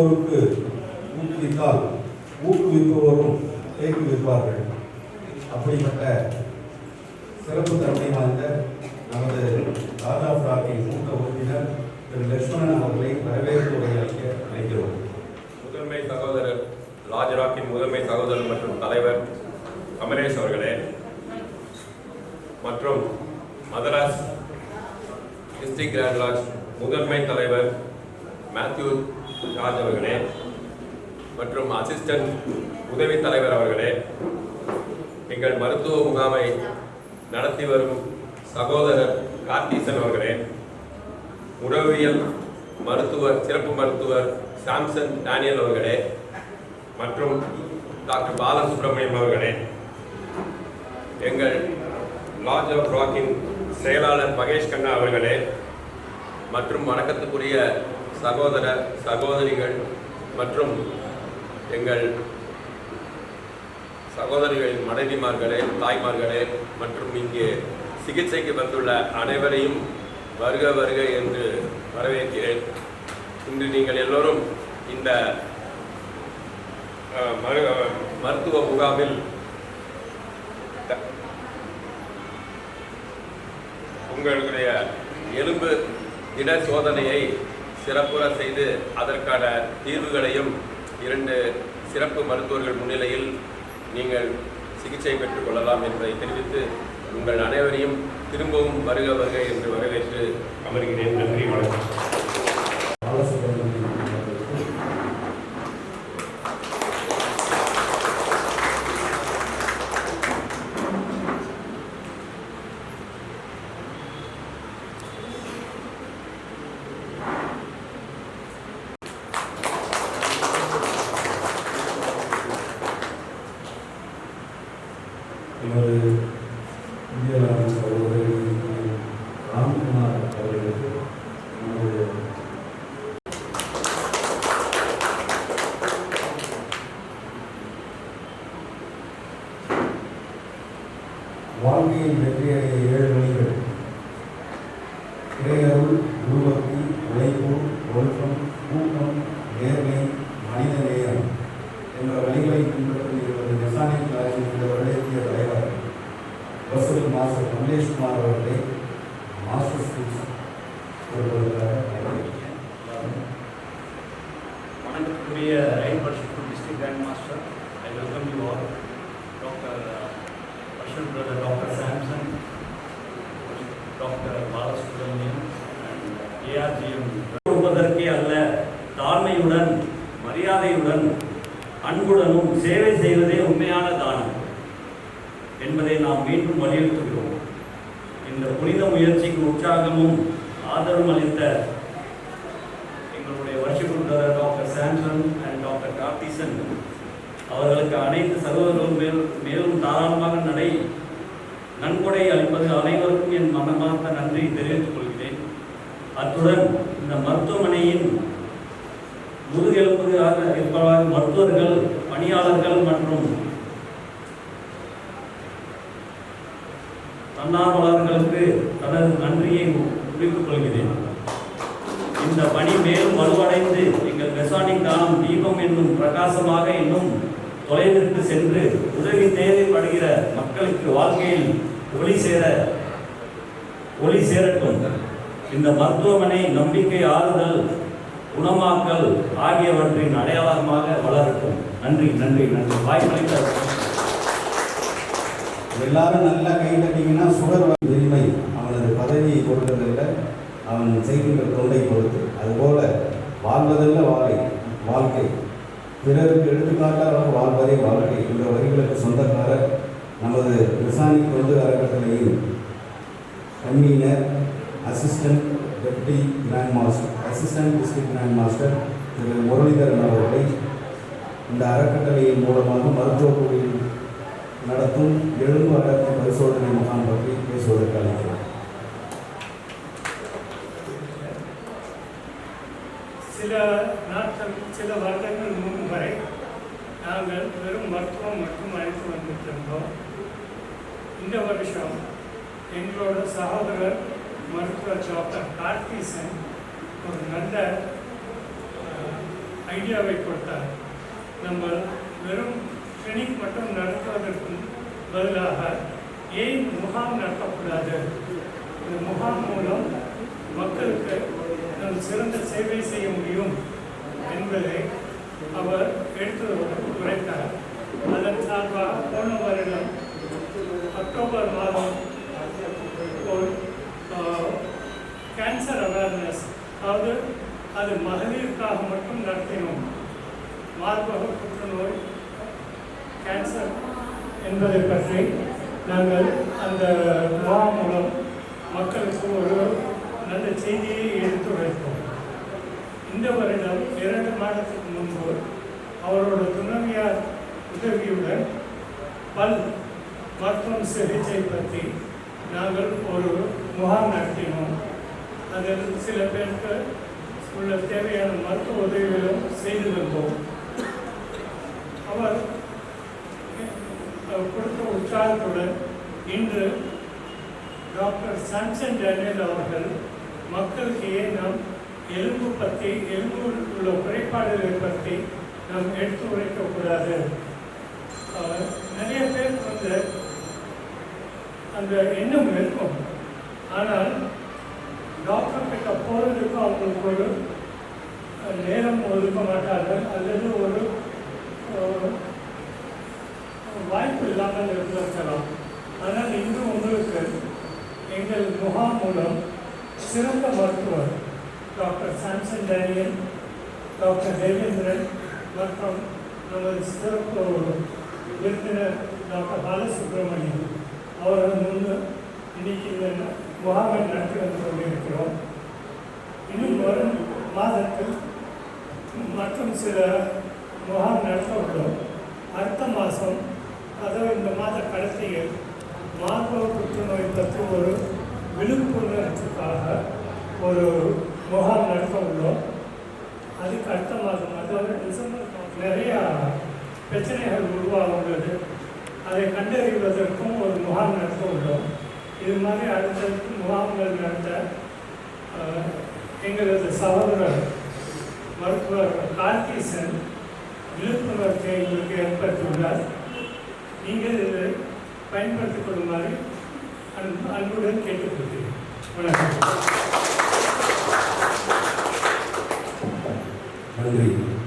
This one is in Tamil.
ஊக்குவிப்போருக்கு ஊக்குவித்தால் ஊக்குவிப்பவரும் ஊக்குவிப்பார்கள் அப்படிப்பட்ட சிறப்பு தன்மை வாய்ந்த நமது ராஜா பிராட்டின் மூத்த உறுப்பினர் திரு லட்சுமணன் அவர்களை வரவேற்பு உரை அளிக்க அழைக்கிறோம். முதன்மை சகோதரர் ராஜராக்கின் முதன்மை சகோதரர் மற்றும் தலைவர் கமலேஷ் அவர்களே மற்றும் மதராஸ் டிஸ்ட்ரிக்ட் கிராண்ட் லாட்ஜ் முதன்மை தலைவர் மேத்யூ ராஜ் அவர்களே மற்றும் அசிஸ்டன்ட் உதவி தலைவர் அவர்களே எங்கள் மருத்துவ முகாமை நடத்தி வரும் சகோதரர் கார்த்தீசன் அவர்களே உறவியல் மருத்துவர் சிறப்பு மருத்துவர் சாம்சன் டேனியல் அவர்களே மற்றும் டாக்டர் பாலசுப்ரமணியம் அவர்களே எங்கள் லார்ஜ் ஆஃப் ராக்கின் செயலாளர் மகேஷ் கண்ணா அவர்களே மற்றும் வணக்கத்துக்குரிய சகோதர சகோதரிகள் மற்றும் எங்கள் சகோதரிகளின் மனைவிமார்களே தாய்மார்களே மற்றும் இங்கே சிகிச்சைக்கு வந்துள்ள அனைவரையும் வருக வருக என்று வரவேற்கிறேன். இன்று நீங்கள் எல்லோரும் இந்த மரு மருத்துவ முகாமில் உங்களுடைய எலும்பு திட சோதனையை சிறப்புற செய்து அதற்கான தீர்வுகளையும் இரண்டு சிறப்பு மருத்துவர்கள் முன்னிலையில் நீங்கள் சிகிச்சை பெற்றுக் கொள்ளலாம் என்பதை தெரிவித்து உங்கள் அனைவரையும் திரும்பவும் வருக வருக என்று வரவேற்று அமர்கிறேன். நன்றி வணக்கம் பாலசுப்ரமணியன் அவர்களுக்கு நமது இந்திய ராணுவ சகோதரர் ராம்குமார் அவர்களுக்கு நமது வாழ்க்கையில் வெற்றியடைய ஏழு வழிகள் இறையருள் என்ற வழிகளை பின்பற்றி இருப்பது மெசானிக் ராஜின் இந்த வருடத்திய தலைவர் வசூல் மாஸ்டர் கமலேஷ்குமார் அவர்களை மாஸ்டர் ஸ்கூல்ஸ் கொடுப்பதற்காக வணக்கத்துக்குரிய ரயில் person district grand master I welcome you all doctor person brother doctor Samson doctor Balasubramaniam and ARGM கொடுப்பதற்கே அல்ல தாழ்மையுடன் மரியாதையுடன் அன்புடனும் சேவை செய்வதே உண்மையான தானம் என்பதை நாம் மீண்டும் வலியுறுத்துகிறோம். இந்த புனித முயற்சிக்கு உற்சாகமும் ஆதரவும் அளித்த எங்களுடைய வருஷக்குண்டர் doctor Samson and doctor Karthisan அவர்களுக்கு அனைத்து சகோதரர்களும் மேல் மேலும் தாராளமாக நடை நன்கொடை அளிப்பது அனைவருக்கும் என் மனமார்ந்த நன்றி தெரிவித்துக் கொள்கிறேன். அத்துடன் இந்த மருத்துவமனையின் முதுகெலும்புகளாக இருப்பவர் மருத்துவர்கள் பணியாளர்கள் மற்றும் தன்னார்வலர்களுக்கு தனது நன்றியை குறித்துக் கொள்கிறேன். இந்த பணி மேலும் வலுவடைந்து எங்கள் மெசானிக் தானம் தீபம் என்னும் பிரகாசமாக இன்னும் தொலைவிற்கு சென்று உதவி தேவைப்படுகிற மக்களுக்கு வாழ்க்கையில் ஒளி சேர ஒளி சேரட்டும். இந்த மருத்துவமனை நம்பிக்கை ஆறுதல் குணமாக்கல் ஆகியவற்றின் அடையாளமாக வளரட்டும். நன்றி நன்றி நன்றி. வாய்ப்பளித்த எல்லாரும் நல்லா கை தட்டிங்கன்னா சுகர் உரிமை அவனது பதவியை பொறுத்ததில்லை அவன் செய்கின்ற தொண்டை பொறுத்து. அதுபோல வாழ்வதல்ல வாழை வாழ்க்கை. பிறருக்கு எடுத்துக்காட்டாக வாழ்வதே வாழ்க்கை இந்த வரிகளுக்கு சொந்தக்காரர் நமது விசாரணை தொண்டு அறக்கட்டளையின் convener assistant deputy grand master assistant district grand master Thiru Muralidharan அவர்களை இந்த அறக்கட்டளையின் மூலமாக மருத்துவக் குழுவில் நடத்தும் எலும்பு அடர்த்தி பரிசோதனை முகாம் பற்றி பேசுவதற்கு அழைக்கிறோம் சில நாட்கள் சில வருடங்கள் முன் வரை நாங்கள் வெறும் மருத்துவம் மட்டும் அழைத்து வந்துட்டிருந்தோம் இந்த வருஷம் எங்களோட சகோதரர் மருத்துவர் டாக்டர் கார்த்திசன் ஒரு நல்ல ஐடியாவை கொடுத்தார். நம்ம வெறும் கிளினிக் மட்டும் நடத்துவதற்கு பதிலாக ஏன் முகாம் நடத்தக்கூடாது? இந்த முகாம் மூலம் மக்களுக்கு நாம் சிறந்த சேவை செய்ய முடியும் என்பதை அவர் எடுத்து உரைத்தார். அதன் சார்பாக போன வருடம் அக்டோபர் மாதம் ஒரு கேன்சர் அவேர்னஸ் அதாவது அது மகளிருக்காக மட்டும் நடத்தினோம். மார்பக புற்றுநோய் கேன்சர் என்பதை பற்றி நாங்கள் அந்த முகா மூலம் மக்களுக்கு ஒரு நல்ல செய்தியை எடுத்துரைத்தோம் இந்த வருடம் இரண்டு மாதத்துக்கு முன்பு அவரோட துணவியார் உதவியுடன் பல் மருத்துவம் சிகிச்சை பற்றி நாங்கள் ஒரு முகாம் நடத்தினோம். அதில் சில பேருக்கு உள்ள தேவையான மருத்துவ உதவிகளும் செய்து வந்தோம் அவர் கொடுத்த உற்சாகத்துடன் இன்று டாக்டர் சாம்சன் டேனியல் அவர்கள் மக்களுக்கு ஏன் நாம் எலும்பு பற்றி எலும்பு உள்ள குறைபாடுகளை பற்றி நாம் எடுத்து உரைக்கக்கூடாது? நிறைய பேர் வந்து அந்த எண்ணம் இருக்கும். ஆனால் டாக்டர் கிட்ட அவங்களுக்கு ஒரு நேரம் ஒதுக்க மாட்டார்கள் அல்லது ஒரு வாய்ப்பு இல்லாமல் இருந்திருக்கலாம். ஆனால் இன்று உங்களுக்கு எங்கள் முகாம் மூலம் சிறந்த மருத்துவர் doctor Samson Daniel doctor Devendran மற்றும் நமது சிறப்பு விருந்தினர் டாக்டர் பாலசுப்ரமணியன் அவர்கள் முன்பு இன்னைக்கு இந்த முகாமை நடத்தி வந்து கொண்டிருக்கிறோம். இன்னும் வரும் மாதத்தில் மற்றும் சில முகாம் நடத்த உள்ளோம் அடுத்த மாதம் அதாவது இந்த மாத கடைசியில் மார்பக புற்றுநோய் பற்றி ஒரு விழிப்புணர்வுக்காக ஒரு முகாம் நடத்த உள்ளோம் அதுக்கு அடுத்த மாதம் அதாவது டிசம்பர் நிறையா பிரச்சனைகள் உருவாக உள்ளது அதை கண்டறிவதற்கும் ஒரு முகாம் நடத்த உள்ளோம் இது மாதிரி அடுத்தடுத்து முகாம்கள் நடத்த எங்களது சகோதரர் மருத்துவர் கார்த்திசன் விழிப்புணர்ச்சியை எங்களுக்கு ஏற்படுத்தியுள்ளார் நீங்கள் இதை பயன்படுத்திக் கொள்ளுமாறு அன்பு- அன்புடன் கேட்டுக்கொள்கிறேன். வணக்கம். நன்றி.